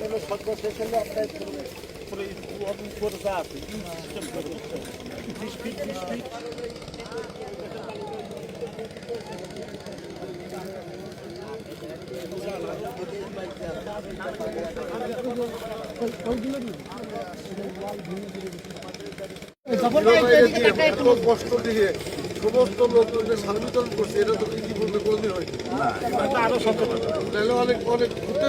হলো সদ্য শেষ হলে আপনার পুরো উপরে যা আছে। সিস্টেম করে বুঝছেন? বিশ ফিট বিশ ফিট কষ্ট দিয়ে সমস্ত লোকজনকে সার্বিতরণ করছে এটা তো ইতিপূর্বে কোনোদিন হয়নি আরও সচেতন। অনেক অনেক ঘুরতে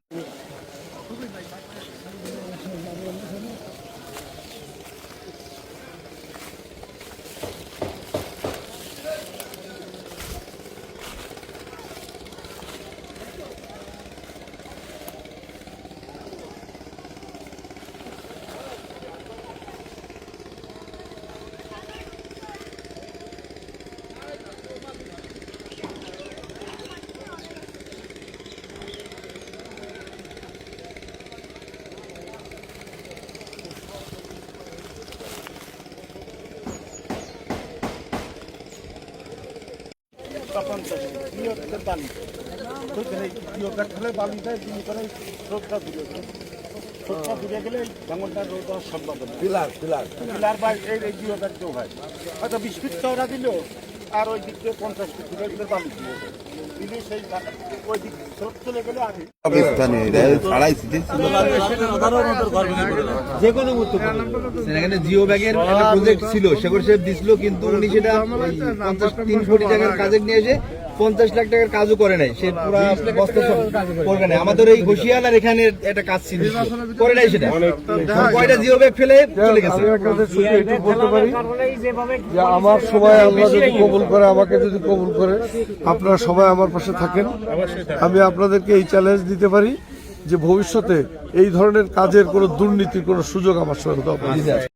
তখন বিয়োগের বালি ওইখানে বিয়োগের ফলে বালি দেয় যিনি করে স্রোতটা দূরে। স্রোতটা দূরে গেলে ভাঙনটা রোদ হওয়ার সম্ভাবনা। পিলার পিলার পিলার বা এই এই হয়? হয়তো বিশ চওড়া দিলেও আর ওই দিক দিয়ে পঞ্চাশ ফিট দূরে গেলে বালি দিয়ে দিলে সেই ওই দিক স্রোত চলে গেলে সেখানে জিও ব্যাগের একটা প্রজেক্ট ছিল সেগুলো সে দিছিল কিন্তু উনি সেটা পঞ্চাশ তিন কোটি টাকার কাজে নিয়ে এসে পঞ্চাশ লাখ টাকার কাজও করে নাই। সে পুরা বস্তা করবে নাই। আমাদের এই ঘষিয়াল আর এখানে একটা কাজ ছিল করে নাই সেটা। কয়টা জিও ব্যাগ ফেলে চলে গেছে? আমি আপনাদের শুধু একটু বলতে পারি। আমার সময় আল্লাহ যদি কবুল করে, আমাকে যদি কবুল করে, আপনারা সবাই আমার পাশে থাকেন আমি আপনাদেরকে এই চ্যালেঞ্জ দিতে পারি যে ভবিষ্যতে এই ধরনের কাজের কোনো দুর্নীতির কোনো সুযোগ আমার সঙ্গে।